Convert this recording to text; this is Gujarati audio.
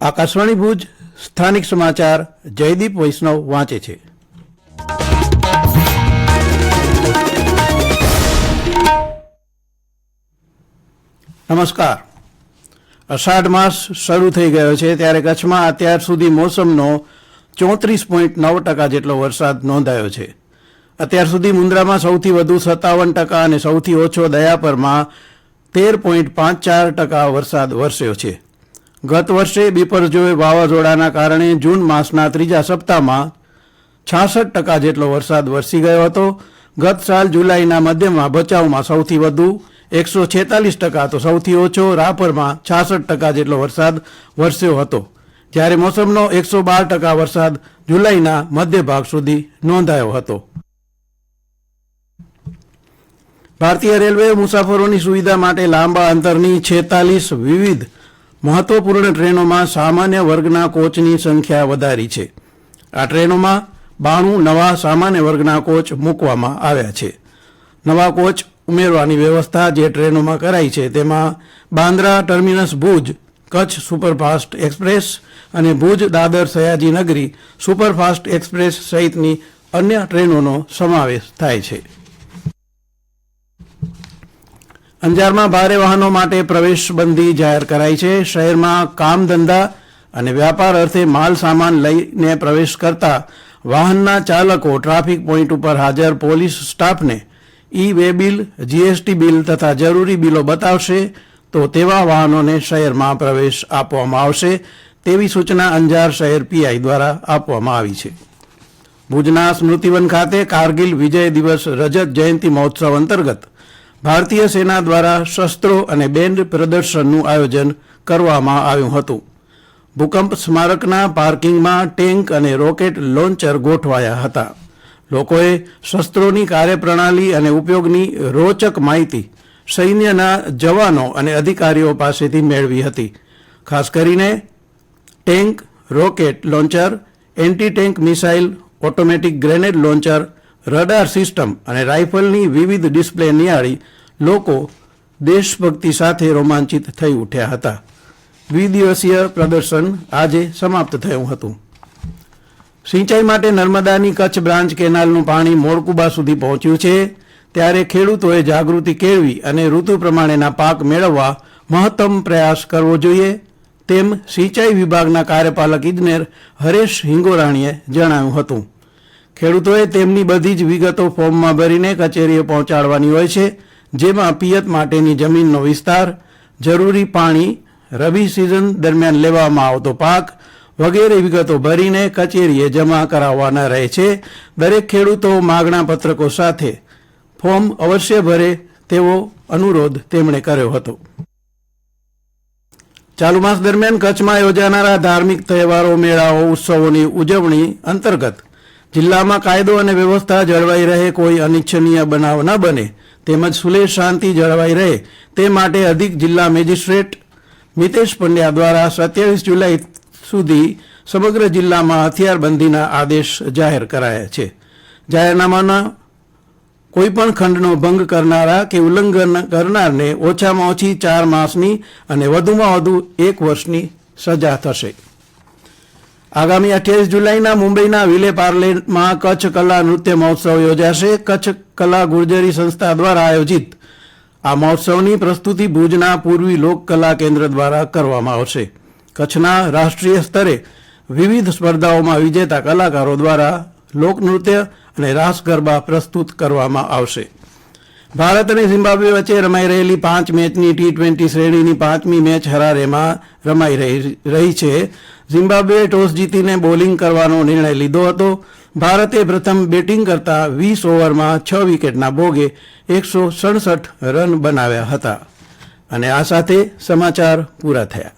આકાશવાણી ભુજ, સ્થાનિક સમાચાર, જયદીપ વૈષ્ણવ વાંચે છે. નમસ્કાર. અષાઢ માસ શરૂ થઈ ગયો છે ત્યારે કચ્છમાં અત્યાર સુધી મોસમનો ચોત્રીસ પોઈન્ટ નવ ટકા જેટલો વરસાદ નોંધાયો છે. અત્યાર સુધી મુન્દ્રામાં સૌથી વધુ સત્તાવન ટકા અને સૌથી ઓછો દયાપરમાં તેર પોઈન્ટ પાંચ ચાર ટકા વરસાદ વરસ્યો છે. ગત વર્ષે બિપરજોય વાવાઝોડાના કારણે જૂન માસના ત્રીજા સપ્તાહમાં છાસઠ ટકા જેટલો વરસાદ વરસી ગયો હતો. ગત સાલ જુલાઈના મધ્યમાં ભચાઉમાં સૌથી વધુ એકસો છેતાલીસ ટકા તો સૌથી ઓછો રાપરમાં છાસઠ ટકા જેટલો વરસાદ વરસ્યો હતો. જ્યારે મોસમનો એકસો બાર ટકા વરસાદ જુલાઈના મધ્ય ભાગ સુધી નોંધાયો હતો. ભારતીય રેલવે મુસાફરોની સુવિધા માટે લાંબા અંતરની છેતાલીસ વિવિધ મહત્વપૂર્ણ ટ્રેનોમાં સામાન્ય વર્ગના કોચની સંખ્યા વધારી છે. આ ટ્રેનોમાં બાણું નવા સામાન્ય વર્ગના કોચ મૂકવામાં આવ્યા છે. નવા કોચ ઉમેરવાની વ્યવસ્થા જે ટ્રેનોમાં કરાઈ છે તેમાં Bandra terminus Bhuj, Kutch superfast express અને ભુજ દાદર સયાજી નગરી સુપરફાસ્ટ એક્સપ્રેસ સહિતની અન્ય ટ્રેનોનો સમાવેશ થાય છે. અંજારમાં ભારે વાહનો માટે પ્રવેશબંધી જાહેર કરાઈ છે. શહેરમાં કામ ધંધા અને વ્યાપાર અર્થે માલ સામાન લઈને પ્રવેશ કરતા વાહનના ચાલકો ટ્રાફિક પોઈન્ટ ઉપર હાજર પોલીસ સ્ટાફને e way bill, GST bill તથા જરૂરી બિલો બતાવશે તો તેવા વાહનોને શહેરમાં પ્રવેશ આપવામાં આવશે તેવી સૂચના અંજાર શહેર પીઆઈ દ્વારા આપવામાં આવી છે. ભુજના સ્મૃતિવન ખાતે કારગિલ વિજય દિવસ રજત જયંતિ મહોત્સવ અંતર્ગત ભારતીય સેના દ્વારા શસ્ત્રો અને બેન્ડ પ્રદર્શનનું આયોજન કરવામાં આવ્યું હતું. ભૂકંપ સ્મારકના પાર્કિંગમાં ટેન્ક અને રોકેટ લોન્ચર ગોઠવાયા હતા. લોકોએ શસ્ત્રોની કાર્યપ્રણાલી અને ઉપયોગની રોચક માહિતી સૈન્યના જવાનો અને અધિકારીઓ પાસેથી મેળવી હતી. ખાસ કરીને tank, rocket launcher anti tank missile, automatic grenade launcher radar system અને રાઇફલની વિવિધ ડિસ્પ્લે નિહાળી લોકો દેશભક્તિ સાથે રોમાંચિત થઈ ઉઠ્યા હતા. દ્વિદિવસીય પ્રદર્શન આજે સમાપ્ત થયું હતું. સિંચાઈ માટે નર્મદાની કચ્છ બ્રાન્ચ કેનાલનું પાણી મોળકુબા સુધી પહોંચ્યું છે. ત્યારે ખેડૂતોએ જાગૃતિ કેળવી અને ઋતુ પ્રમાણેના પાક મેળવવા મહત્તમ પ્રયાસ કરવો જોઈએ. તેમ સિંચાઈ વિભાગના કાર્યપાલક ઇજનેર હરેશ હિંગોરાણીએ જણાવ્યું હતું. ખેડૂતોએ તેમની બધી જ વિગતો ફોર્મમાં ભરીને કચેરીએ પહોંચાડવાની હોય છે, જેમાં પિયત માટેની જમીનનો વિસ્તાર, જરૂરી પાણી રવિ સિઝન દરમિયાન લેવામાં આવતો પાક વગેરે વિગતો ભરીને કચેરીએ જમા કરાવવાના રહે છે. દરેક ખેડૂતો માગણા પત્રકો સાથે ફોર્મ અવશ્ય ભરે તેવો અનુરોધ તેમણે કર્યો હતો. ચાલુ માસ દરમિયાન કચ્છમાં યોજાનારા ધાર્મિક તહેવારો, મેળાઓ, ઉત્સવોની ઉજવણી અંતર્ગત જિલ્લામાં કાયદો અને વ્યવસ્થા જળવાઈ રહે, કોઈ અનિચ્છનીય બનાવ ન બને, તેમજ સુલેહ શાંતિ જળવાઈ રહે, તે માટે અધિક જિલ્લા મેજિસ્ટ્રેટ મિતેશ પંડ્યા દ્વારા સત્યાવીસ જુલાઈ સુધી સમગ્ર જિલ્લામાં હથિયારબંધીના આદેશ જાહેર કરાયા છે. જાહેરનામાના કોઈપણ ખંડનો ભંગ કરનારા કે ઉલ્લંઘન કરનારને ઓછામાં ઓછી ચાર માસની અને વધુમાં વધુ એક વર્ષની સજા થશે. આગામી અઠ્યાવીસ જુલાઈના મુંબઈના વિલે પાર્લેમાં કચ્છ કલા નૃત્ય મહોત્સવ યોજાશે. કચ્છ કલા ગુર્જરી સંસ્થા દ્વારા આયોજિત આ મહોત્સવની પ્રસ્તુતિ ભુજના પૂર્વી લોક કલા કેન્દ્ર દ્વારા કરવામાં આવશે. કચ્છના રાષ્ટ્રીય સ્તરે વિવિધ સ્પર્ધાઓમાં વિજેતા કલાકારો દ્વારા લોકનૃત્ય અને રાસ ગરબા પ્રસ્તુત કરવામાં આવશે. ભારત અને ઝિમ્બાબ્વે વચ્ચે રમાઈ રહેલી પાંચ મેચની ટી ટ્વેન્ટી શ્રેણીની પાંચમી મેચ હરારેમાં રમાઈ રહી છે. ઝિમ્બાબ્વે ટોસ જીતીને બોલિંગ કરવાનો નિર્ણય લીધો હતો. ભારતે પ્રથમ બેટિંગ કરતા વીસ ઓવરમાં છ વિકેટના ભોગે એકસો સડસઠ રન બનાવ્યા હતા. અને આ સાથે સમાચાર પૂરા થયા.